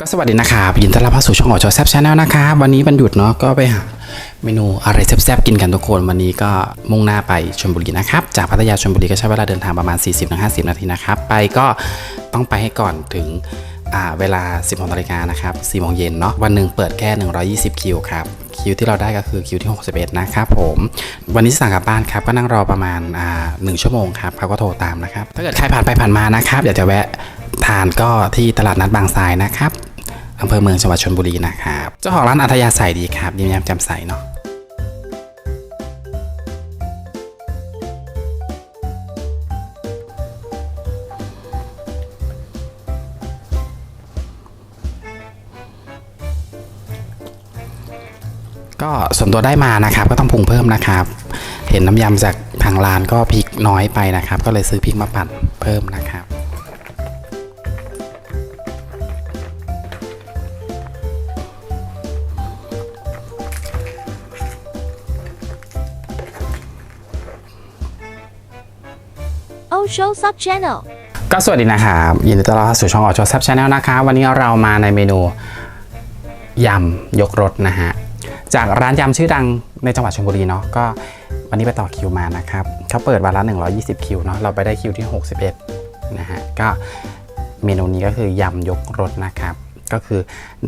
ก็สวัสดีนะครับยินดีต้อนรับเข้าสู่ช่องหอจอแซบชาแนลนะครับวันนี้วันหยุดเนาะก็ไปหาเมนูอะไรแซ่บๆกินกันทุกคน วันนี้ก็มุ่งหน้าไปชลบุรีนะครับจากพัทยาชลบุรีก็ใช้เวลาเดินทางประมาณ 40-50 นาทีนะครับ ไปก็ต้องไปให้ก่อนถึงเวลา 16นาฬิกานะครับ4โมงเย็นเนาะ วันหนึ่งเปิดแค่ 120 คิวครับ คิวที่เราได้ก็คือคิวที่ 61 นะครับผม วันนี้สั่งกลับบ้านครับ ก็นั่งรอประมาณหนึ่งชั่วโมงครับเขาก็โทรตามนะครับ ถ้าเกิดใครผ่านไปผ่านมานะครับ อยากจะแวะทานก็ที่ตลาดนัดบางทรายนะครับ อำเภอเมืองจังหวัดชลบุรีนะครับเจ้าของร้านอัธยาศัยดีครับยิ้มแย้มแจ่มใสเนาะก็ส่วนตัวได้มานะครับ ก็ต้องปรุงเพิ่มนะครับ เห็นน้ำยำจากทางร้านก็พริกน้อยไปนะครับ ก็เลยซื้อพริกมาปั่นเพิ่มนะครับ o Show Sub Channel ก็สวัสดีนะครับยินดีต้อนรับสู่ช่องออโชแซบชาแนลนะครับวันนี้เรามาในเมนูยำยกรสนะฮะ จากร้านยำชื่อดังในจังหวัดชลบุรีเนาะก็วันนี้ไปต่อคิวมานะครับเขาเปิดวันละ 120 คิวเนาะเราไปได้คิวที่ 61 นะฮะ ก็เมนูนี้ก็คือยำยกรสนะครับ ก็คือ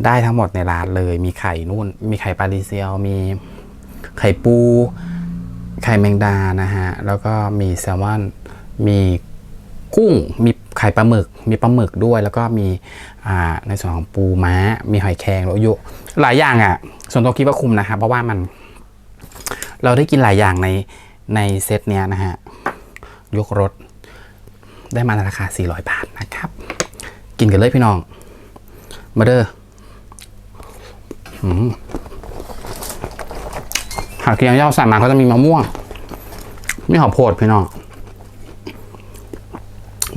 ได้ทั้งหมดในร้านเลยมีไข่นู่น มีไข่ปลาดิเซียว มีไข่ปู ไข่แมงดานะฮะ แล้วก็มีแซลมอน มีกุ้งมีไข่ปลาหมึก มีปลาหมึกด้วย แล้วก็มีในส่วนของปูม้า มีหอยแครงแล้วโยหลายอย่างอะ่ะ ส่วนตัวคิดว่าคุ้มนะครับ เพราะว่ามัน เราได้กินหลายอย่างในในเซตเนี้ยนะฮะ ยกรถ ได้มาในราคา 400 บาทนะครับ กินกันเลยพี่น้อง มาเด้อหากเกียงย่าใส่มาเขาจะมีมะม่วง มีหอมโพดพี่น้อง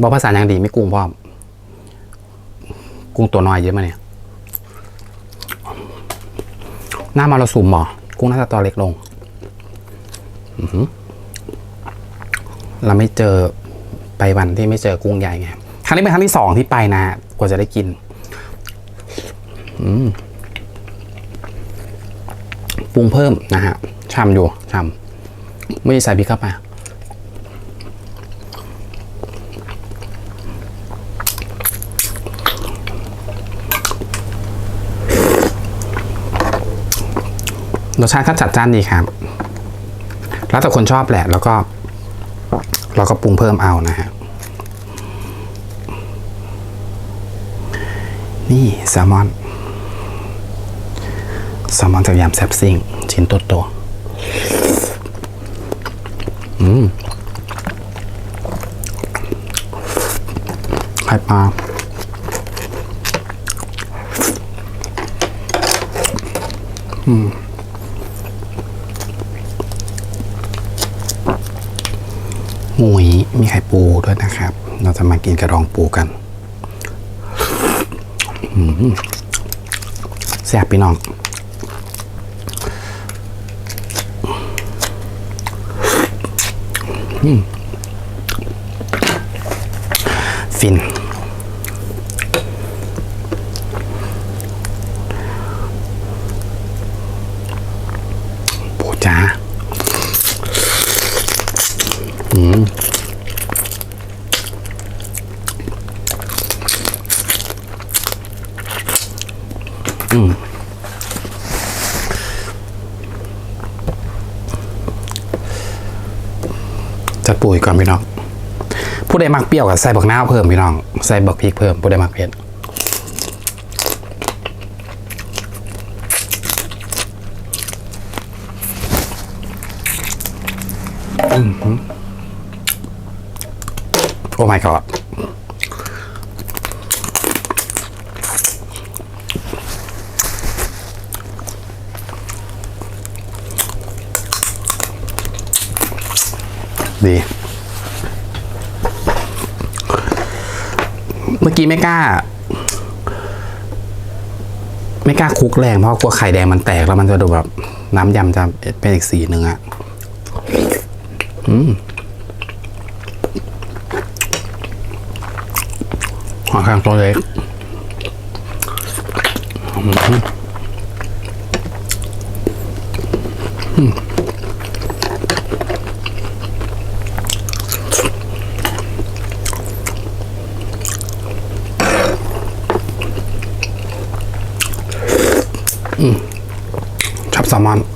บอกภาษาอย่างดีไม่กุ้งพร้อกุ้งตัวน้อยเยอะมาเนี่ยหน้ามาเราสุ่มหมอกุ้งน่าจะตัวเล็กลงเราไม่เจอไปวันที่ไม่เจอกุ้งใหญ่ไงครั้งนี้เป็นครั้งที่สองที่ไปนะกว่าจะได้กินปรุงเพิ่มนะฮะชำอยู่ชำไม่ใส่พริกเข้าไป รสชาติก็จัดจ้านดีครับ แล้วแต่คนชอบแหละ แล้วก็ เราก็ปรุงเพิ่มเอานะฮะ นี่แซลมอน แซลมอนจากยำแซบซิงชิ้นโตโตๆอืมไข่ปลาหมู ยมีไข่ปูด้วยนะครับ เราจะมากินกระดองปูกันแซ่บพี่น้องฟิน ปูจ้า จัดปุ๋ยก่อนพี่น้อง ผู้ใดมักเปรี้ยวกับใส่บักนาวเพิ่มพี่น้อง ใส่บักพริกเพิ่มผู้ใดมักเผ็ดอื้อหือ โอ้ my god ดี เมื่อกี้ไม่กล้า ไม่กล้าคลุกแรงเพราะกลัวไข่แดงมันแตกแล้วมันจะดูแบบ น้ำยำจะเป็นอีกสีหนึ่งอะอืม หอยแครงตัวเล็กชอบแซลมอน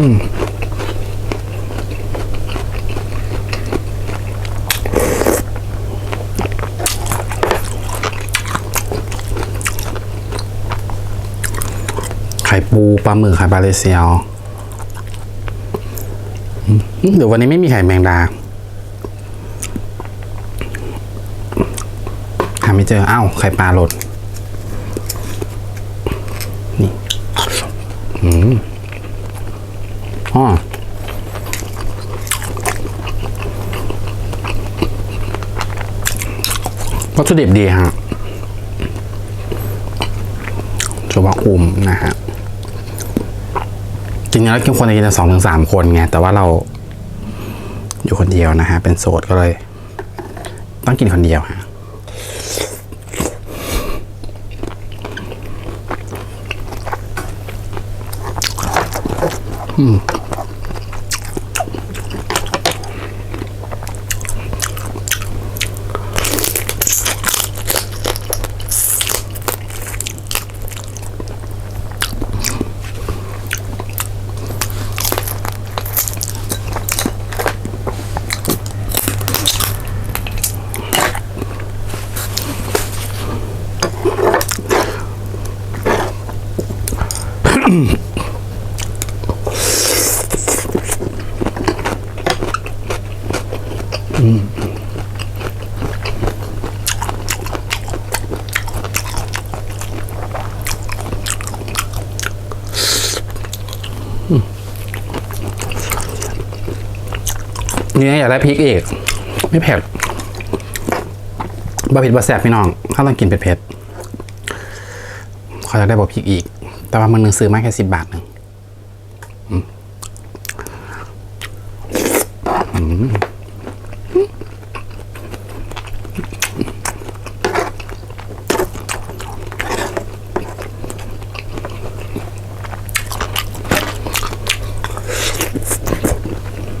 ไข่ปูปลาหมึกไข่ปลาเลเซียวเดี๋ยววันนี้ไม่มีไข่แมงดา หาไม่เจออ้าวไข่ปลาหลด นี่ อืม อ๋อวัตถุดิบดีฮะถือว่าคุ้มนะฮะ จริงๆแล้วกินคนจะกินสองถึงสามคนไง แต่ว่าเราอยู่คนเดียวนะฮะ เป็นโสดก็เลย ต้องกินคนเดียวฮะอืม นี่อยากได้พริกอีก ไม่เผ็ดบะเผ็ดบะแสบพี่น้องถ้าต้องกินเผ็ดๆขออยากได้บะพริกอีก แต่ว่ามันนึงซื้อมาแค่สิบบาทหนึ่ง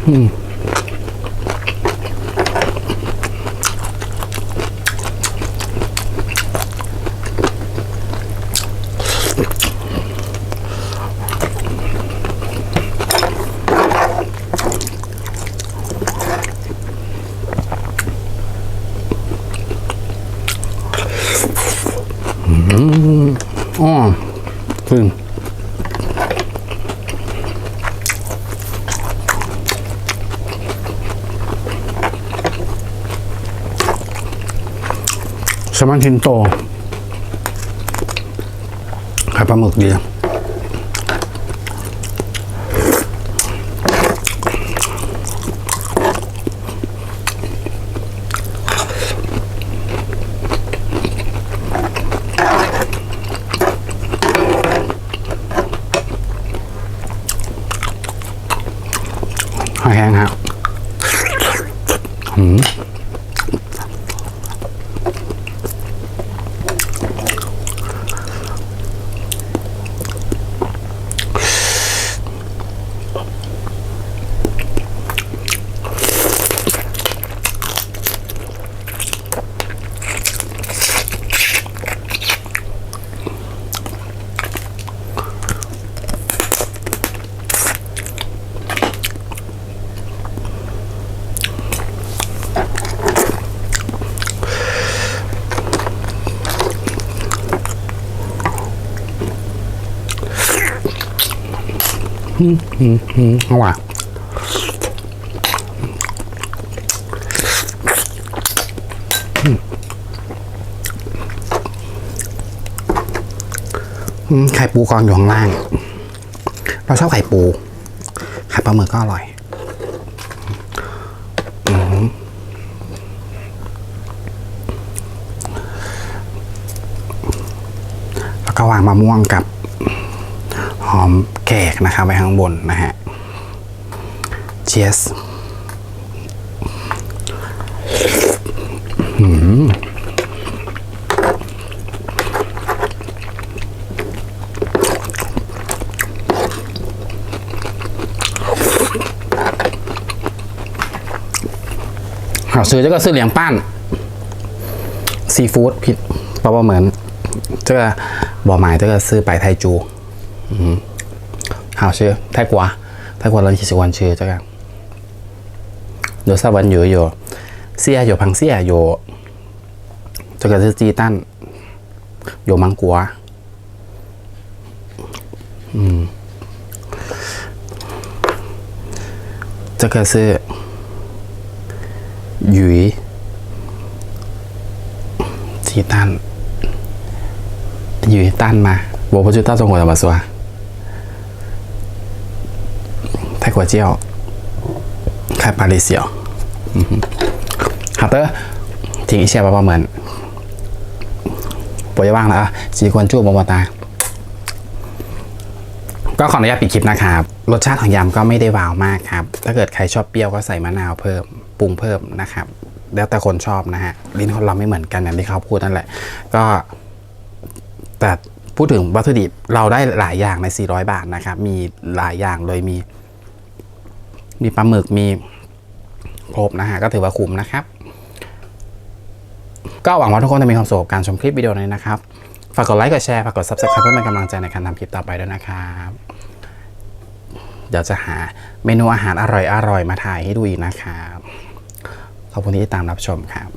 อืม อืมอ๋อขึ้นสมันทินโตไข่ปลาหมึกดี อืมอืมอืมอร่อืมอืมไข่ปูกองอยู่ข้างล่าง เราชอบไข่ปูไข่ปลาหมึกก็อร่อยอแล้วก็วางมะม่วงกับ หอมแขกนะครับไปข้างบนนะฮะเชียสข่าวซื้อจะก็ซื้อเหลียงปั้นซีฟู้ดพิดเพราะว่าเหมือนจะก็บ่อหมายจะก็ซื้อไปไทจู 嗯好吃泰国泰国人喜欢吃这个有沙文有有蟹有螃蟹有这个是鸡蛋有芒果嗯这个是鱼鸡蛋鱼蛋吗？我不知道中国怎么说。 泰国叫开巴黎小，嗯哼，好的，听一下宝宝们，不要忘了啊，记关注么么哒。ก็ขออนุญาตปิดคลิปนะครับ รสชาติของยำก็ไม่ได้ว้าวมากครับ ถ้าเกิดใครชอบเปรี้ยวก็ใส่มะนาวเพิ่ม ปรุงเพิ่มนะครับ แล้วแต่คนชอบนะฮะ ลิ้นคนเราไม่เหมือนกันอย่างที่เขาพูดนั่นแหละ ก็ แต่พูดถึงวัตถุดิบเราได้หลายอย่างใน 400 บาทนะครับ มีหลายอย่างเลยมี มีปลาหมึกมีครบนะฮะก็ถือว่าคุ้มนะครับ ก็หวังว่าทุกคนจะมีความสุขกับการชมคลิปวิดีโอนี้นะครับ ฝากกดไลค์กดแชร์ฝากกด subscribe เพื่อเป็นกำลังใจในการทำคลิปต่อไปด้วยนะครับ เดี๋ยวจะหาเมนูอาหารอร่อยๆมาถ่ายให้ดูอีกนะครับ ขอบคุณที่ติดตามรับชมครับ